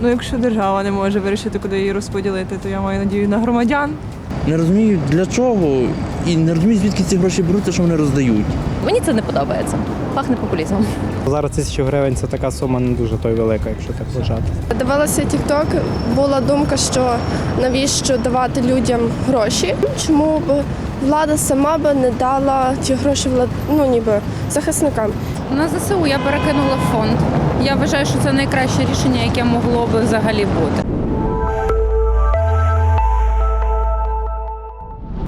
Ну, якщо держава не може вирішити, куди її розподілити, то я маю надію на громадян. Не розумію для чого і не розумію, звідки ці гроші беруться, що вони роздають. Мені це не подобається. Пахне популізмом. Зараз тисячу гривень це така сума не дуже той велика, якщо так вважати. Дивилася TikTok, була думка, що навіщо давати людям гроші. Чому б влада сама би не дала ті гроші влад... ну, ніби захисникам? На ЗСУ я перекинула фонд. Я вважаю, що це найкраще рішення, яке могло би взагалі бути.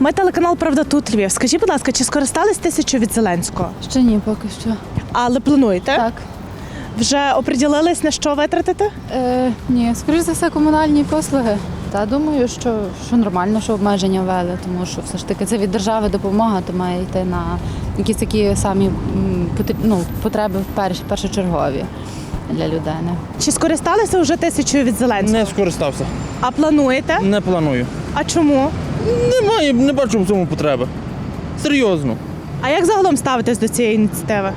Ми телеканал Правда тут Львів. Скажіть, будь ласка, чи скористались тисячу від Зеленського? Ще ні, поки що. Але плануєте? Так. Вже оприділились на що витратите? Е, ні, скоріш за все, комунальні послуги. Та думаю, що, що нормально, що обмеження ввели, тому що все ж таки це від держави допомога, то має йти на якісь такі самі ну, потреби перш, першочергові для людини. Чи скористалися вже тисячою від Зеленського? Не скористався, А плануєте? не планую. А чому? Немає, не бачу в цьому потреби. Серйозно. А як загалом ставитесь до цієї ініціативи?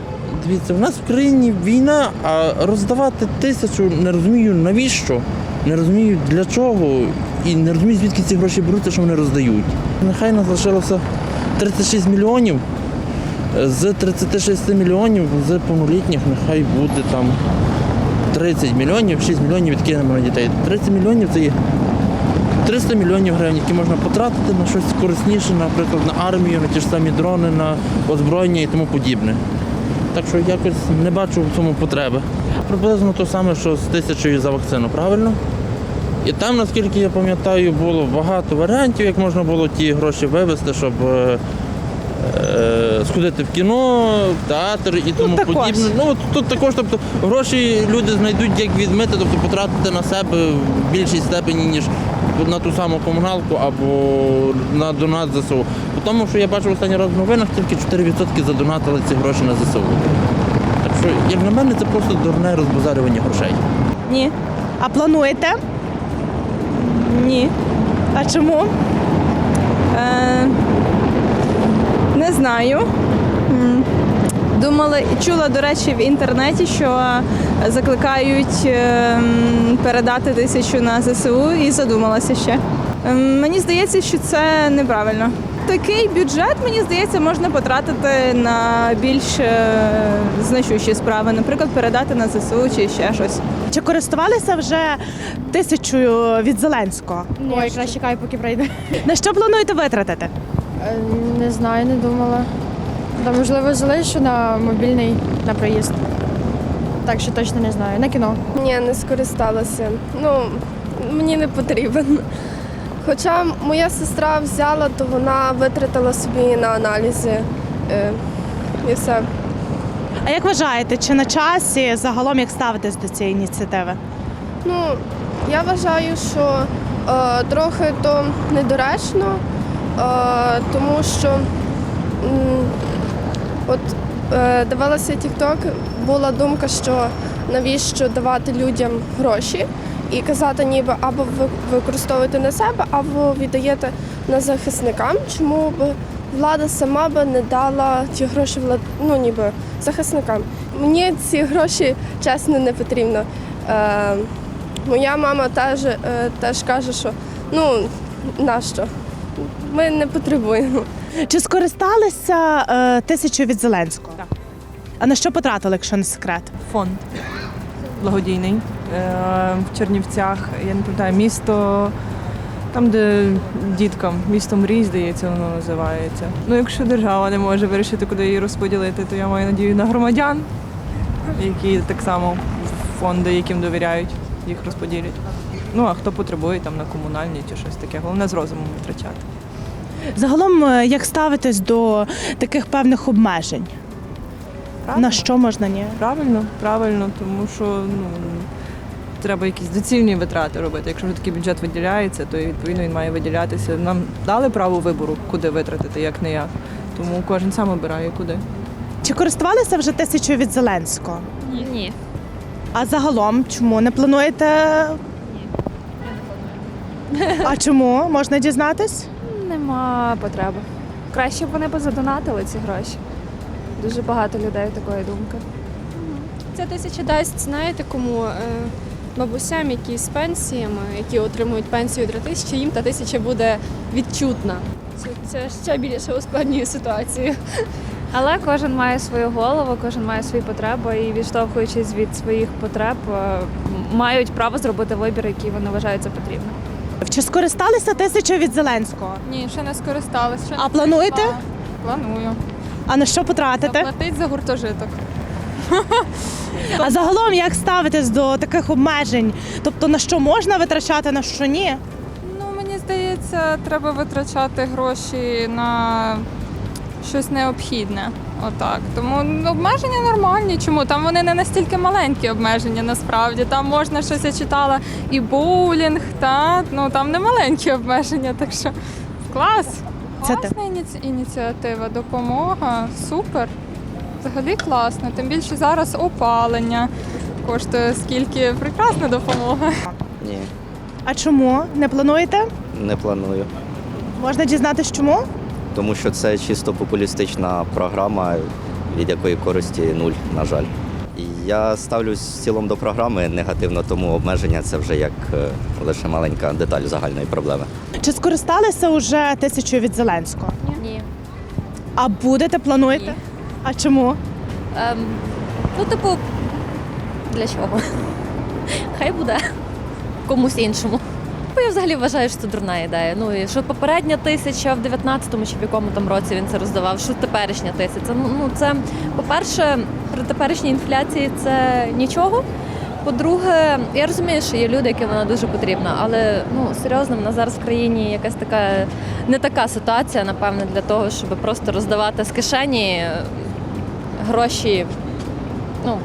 Дивіться, в нас в країні війна, а роздавати тисячу не розумію навіщо, не розумію для чого і не розумію, звідки ці гроші беруться, що вони роздають. Нехай нас лишилося 36 мільйонів. З 36 мільйонів з повнолітніх нехай буде там 30 мільйонів, 6 мільйонів відкинемо на дітей. 30 мільйонів це є 300 мільйонів гривень, які можна потратити на щось корисніше, наприклад, на армію, на ті ж самі дрони, на озброєння і тому подібне. Так що якось не бачу в цьому потреби. Приблизно те саме, що з тисячою за вакцину, правильно? І там, наскільки я пам'ятаю, було багато варіантів, як можна було ті гроші вивезти, щоб е, сходити в кіно, в театр і тому також. подібне. Ну от тут також, тобто гроші люди знайдуть як відмити, тобто потратити на себе в більшій степені, ніж на ту саму комуналку або на донат ЗСУ. По тому, що я бачив останній раз в новинах, тільки 4% задонатили ці гроші на ЗСУ. Так що, як на мене, це просто дурне розбазарювання грошей. Ні. А плануєте? Ні. А чому? Е, не знаю. Думала, чула, до речі, в інтернеті, що закликають ем, передати тисячу на ЗСУ і задумалася ще. Мені здається, що це неправильно. Такий бюджет, мені здається, можна потратити на більш е, значущі справи, наприклад, передати на ЗСУ чи ще щось. Чи користувалися вже тисячою від Зеленського? Ой, краще кай, поки прийде. На що плануєте витратити? Е, Не знаю, не думала. Та можливо залишу на мобільний на проїзд. Так що точно не знаю. На кіно. Ні, не скористалася. Ну, мені не потрібен. Хоча моя сестра взяла, то вона витратила собі на аналізи. Е, і все. А як вважаєте, чи на часі загалом як ставитесь до цієї ініціативи? Ну, я вважаю, що е, трохи то недоречно, тому що от е, дивилася TikTok, була думка, що навіщо давати людям гроші і казати, ніби або ви використовуєте на себе, або віддаєте на захисникам. Чому б влада сама би не дала ті гроші влад... ну, ніби захисникам? Мені ці гроші чесно не потрібно. Е, Моя мама теж, е, теж каже, що ну нащо? Ми не потребуємо. Чи скористалися е, тисячою від Зеленського? Так. А на що потратили, якщо не секрет? Фонд благодійний е, в Чернівцях. Я не пам'ятаю, місто. Там, де діткам, місто мрій, здається, воно називається. Ну, якщо держава не може вирішити, куди її розподілити, то я маю надію на громадян, які так само фонди, яким довіряють, їх розподілять. Ну, а хто потребує там на комунальні чи щось таке. Головне з розумом витрачати. Загалом, е, як ставитесь до таких певних обмежень? На що можна ні? Правильно, правильно, тому що ну, треба якісь доцільні витрати робити. Якщо вже такий бюджет виділяється, то відповідно він має виділятися. Нам дали право вибору, куди витратити, як не як. Тому кожен сам обирає куди. Чи користувалися вже тисячою від Зеленського? Ні. А загалом чому не плануєте? А чому можна дізнатись? Нема потреби. Краще б вони б задонатили ці гроші. Дуже багато людей такої думки. Ця тисяча дасть, знаєте, кому Е, бабусям, які з пенсіями, які отримують пенсію 3 тисячі, їм та тисяча буде відчутна. Це, це ще більше ускладнює ситуацію. Але кожен має свою голову, кожен має свої потреби і відштовхуючись від своїх потреб, е, мають право зробити вибір, який вони вважають за потрібне. Чи скористалися тисячою від Зеленського? Ні, ще не скористалась. Ще А плануєте? Планую. А на що потратите? Заплатить за гуртожиток. А загалом як ставитесь до таких обмежень? Тобто на що можна витрачати, на що ні? Ну, мені здається, треба витрачати гроші на щось необхідне. Отак. Тому обмеження нормальні. Чому? Там вони не настільки маленькі обмеження насправді. Там можна щось я читала і боулінг, та ну там не маленькі обмеження, так що клас. Це. Класна ініці- ініціатива, допомога, супер. Взагалі класно. Тим більше зараз опалення коштує скільки прекрасна допомога. Ні, А чому? Не плануєте? не планую. Можна дізнатися чому? Тому що це чисто популістична програма, від якої користі нуль, на жаль. Я ставлюсь в цілому до програми негативно, тому обмеження це вже як е, лише маленька деталь загальної проблеми. Чи скористалися вже тисячою від Зеленського? Ні. А будете, плануєте? Ні. А чому? Ем, ну, типу, для чого? Хай буде комусь іншому. Бо я взагалі вважаю, що це дурна ідея. Ну і що попередня тисяча в 19-му чи в якому там році він це роздавав, що теперішня тисяча. Ну, ну це, по-перше, при теперішній інфляції це нічого. По-друге, я розумію, що є люди, яким вона дуже потрібна, але ну серйозно, в нас зараз в країні якась така не така ситуація, напевне, для того, щоб просто роздавати з кишені гроші. Ну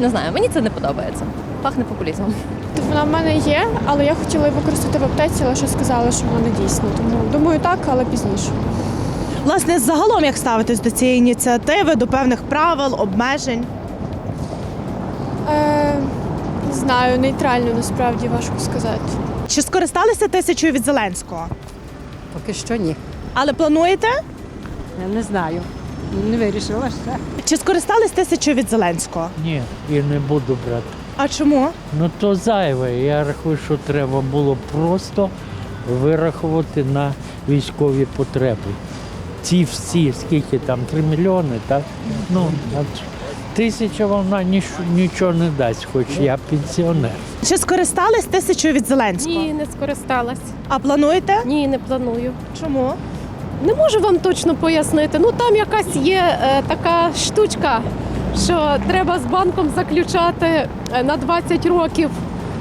не знаю, мені це не подобається. Пахне популізмом. Вона в мене є, але я хотіла її використати в аптеці, але що сказали, що вона не дійсна. Тому думаю, так, але пізніше. Власне, загалом як ставитесь до цієї ініціативи, до певних правил, обмежень? Е, не знаю, нейтрально насправді важко сказати. Чи скористалися тисячою від Зеленського? Поки що ні. Але плануєте? Я не знаю. Не вирішила ще. Чи скористались тисячою від Зеленського? Ні, і не буду брати. А чому? Ну то зайве. Я рахую, що треба було просто вирахувати на військові потреби. Ці всі, скільки там, 3 мільйони, так? Ну, тисяча вона ніч, нічого не дасть, хоч я пенсіонер. Чи скористались тисячою від Зеленського? Ні, не скористалась. А плануєте? Ні, не планую. Чому? Не можу вам точно пояснити. Ну там якась є е, така штучка, що треба з банком заключати е, на 20 років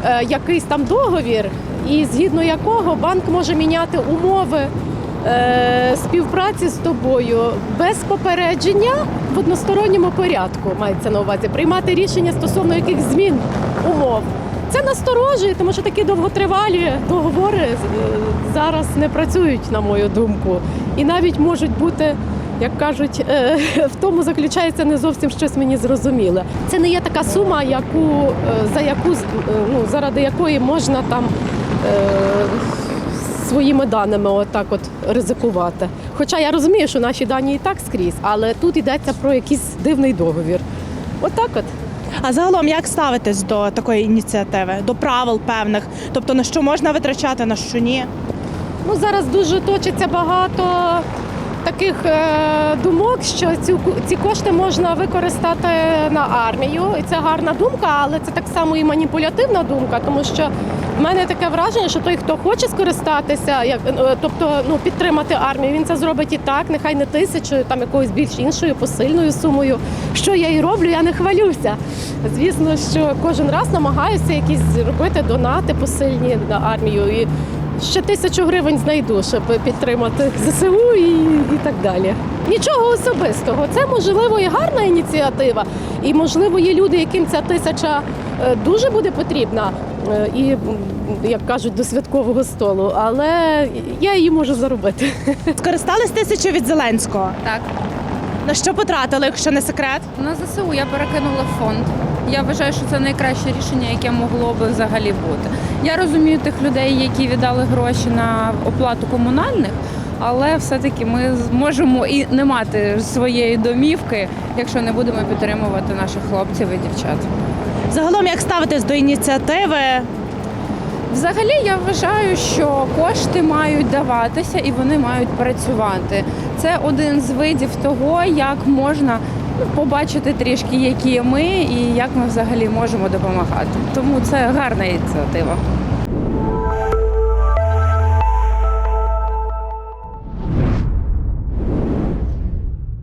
е, якийсь там договір, і згідно якого банк може міняти умови е, співпраці з тобою без попередження в односторонньому порядку. Мається на увазі приймати рішення стосовно яких змін умов. Це насторожує, тому що такі довготривалі договори зараз не працюють, на мою думку, і навіть можуть бути. Як кажуть, е, в тому заключається не зовсім щось мені зрозуміле. Це не є така сума, яку е, за яку е, ну заради якої можна там своїми даними отак от ризикувати. Хоча я розумію, що наші дані і так скрізь, але тут йдеться про якийсь дивний договір. Отак от. А загалом як ставитесь до такої ініціативи, до правил певних? Тобто на що можна витрачати, на що ні? Ну зараз дуже точиться багато таких е, думок, що цю ці кошти можна використати на армію. І це гарна думка, але це так само і маніпулятивна думка, тому що в мене таке враження, що той, хто хоче скористатися, як е, тобто ну підтримати армію, він це зробить і так, нехай не тисячою, там якоюсь більш іншою посильною сумою. Що я і роблю, я не хвалюся. Звісно, що кожен раз намагаюся якісь робити донати посильні на армію. Ще тисячу гривень знайду, щоб підтримати ЗСУ і, і так далі. Нічого особистого. Це можливо і гарна ініціатива, і можливо є люди, яким ця тисяча е, дуже буде потрібна. е, І як кажуть, до святкового столу, але я її можу заробити. Скористались тисячою від Зеленського? Так, На що потратили, якщо не секрет? на ЗСУ я перекинула в фонд. Я вважаю, що це найкраще рішення, яке могло би взагалі бути. Я розумію тих людей, які віддали гроші на оплату комунальних, але все-таки ми зможемо і не мати своєї домівки, якщо не будемо підтримувати наших хлопців і дівчат. Загалом, як ставитесь до ініціативи? Взагалі я вважаю, що кошти мають даватися і вони мають працювати. Це один з видів того, як можна побачити трішки, які ми і як ми взагалі можемо допомагати. Тому це гарна ініціатива.